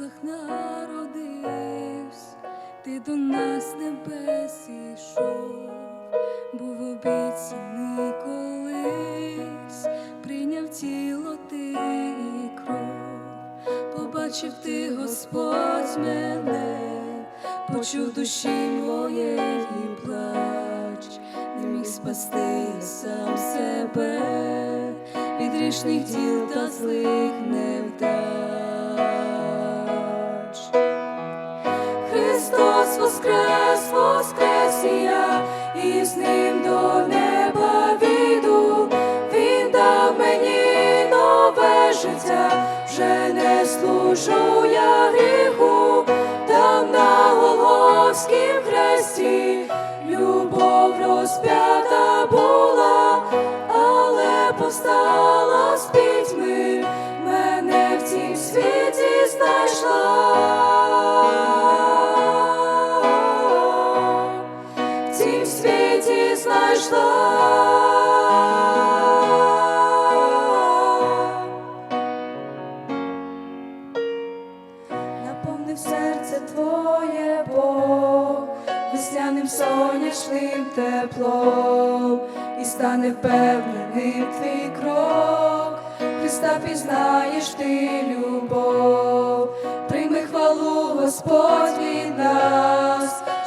яслах народився, ти до нас небес ішов, був обіцяний колись, прийняв тіло ти і кров, побачив ти, Господь, мене, почув душі моєї плач, не міг спасти сам себе від грішних діл та злих невдач. Воскрес, воскрес і я, і з ним до неба війду. Він дав мені нове життя, вже не служу я гріху, там на Голговськім хресті любов розп'ята в цім світі знайшла. наповнив серце твоє Бог, весняним сонячним теплом, і стане впевненим твій крок, Христа пізнаєш ти любов, прийми хвалу Господь від нас,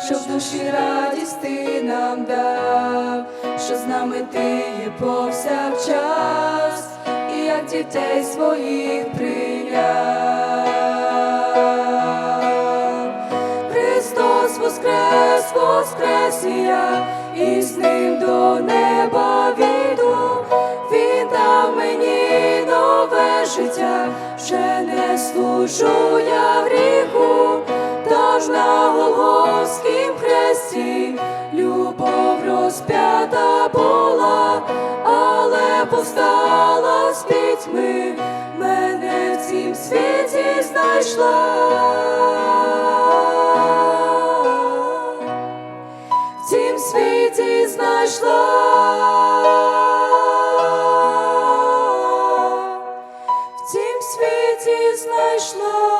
що в душі радість ти нам дав, що з нами ти є повсякчас, і як дітей своїх прийняв. Христос воскрес, воскрес і я, і з ним до неба війду. Він дав мені нове життя, вже не служу я гріху, розп'ята була, але повстала з пітьми, мене в цім світі знайшла, в цім світі знайшла, в цім світі знайшла.